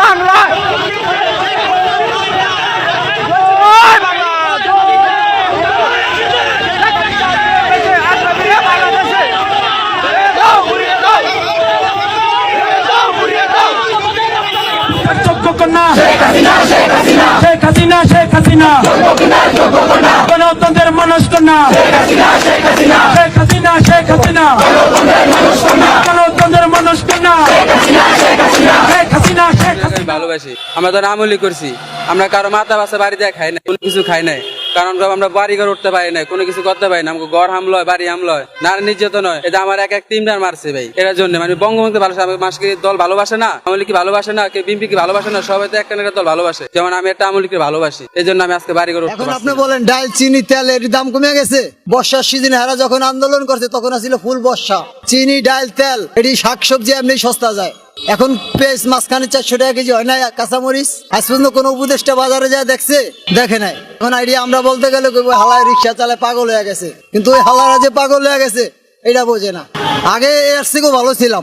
বাংলায়। কন্যা শেখ হাসিনা শেখ হাসিনা শেখ হাসিনা শেখ হাসিনা গণতন্ত্রের মানুষ কন্যা শেখ হাসিনা গণতন্ত্রের মানুষ কন্যা ভালোবাসি। আমরা তো আমলি করছি। আমরা কারও মাথা বাসা বাড়ি দিয়ে খাই না কোনো কিছু খাই নাই। কারণ আমরা বাড়ি ঘর উঠতে পারি না কোনো কিছু করতে পারি না। আমাকে ঘর হামলো হয় বাড়ি হামলো হয়। না নির্যাতন হয়। এটা আমার এক এক তিনবার মারছে ভাই। এটার জন্য মানে বঙ্গবন্ধু ভালোবাসে আমার মাসকে দল ভালোবাসে না আমলি কি ভালোবাসে না কে বিএনপি কি ভালোবাসে না সবাই তো একটা একটা দল ভালোবাসে। যেমন আমি একটা আমলিকে ভালোবাসি। এই জন্য আমি আজকে বাড়ি ঘর এখন আপনি বলেন ডাল চিনি তেল এর দাম কমে গেছে? বর্ষার সিজনে হারা যখন আন্দোলন করছে তখন আসছিল ফুল বর্ষা। চিনি ডাল তেল এটি শাকসবজি এমনি সস্তা যায়। এখন পেঁয়াজ মাঝখানে চারশো টাকা কেজি হয় না, কাঁচামরিচ। আজ পর্যন্ত কোনো উপদেষ্টা বাজারে যায় দেখছে, দেখে নাই। এখন আইডিয়া আমরা বলতে গেলে হালায় রিক্সা চালায় পাগল হয়ে গেছে। কিন্তু ওই হালারা যে পাগল হয়ে গেছে, এটা বোঝে না। আগে এর থেকেও ভালো ছিলাম।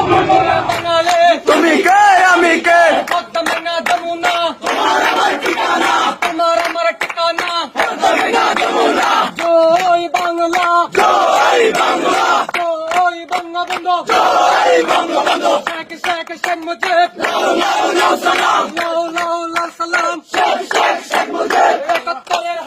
বঙ্গবন্ধু জয় বঙ্গবন্ধু শেখ শেখ শেখ মুজিব লাও লাও লাও সালাম। লাও লাও লাও সালাম। শেখ শেখ শেখ মুজিব একাত্তরের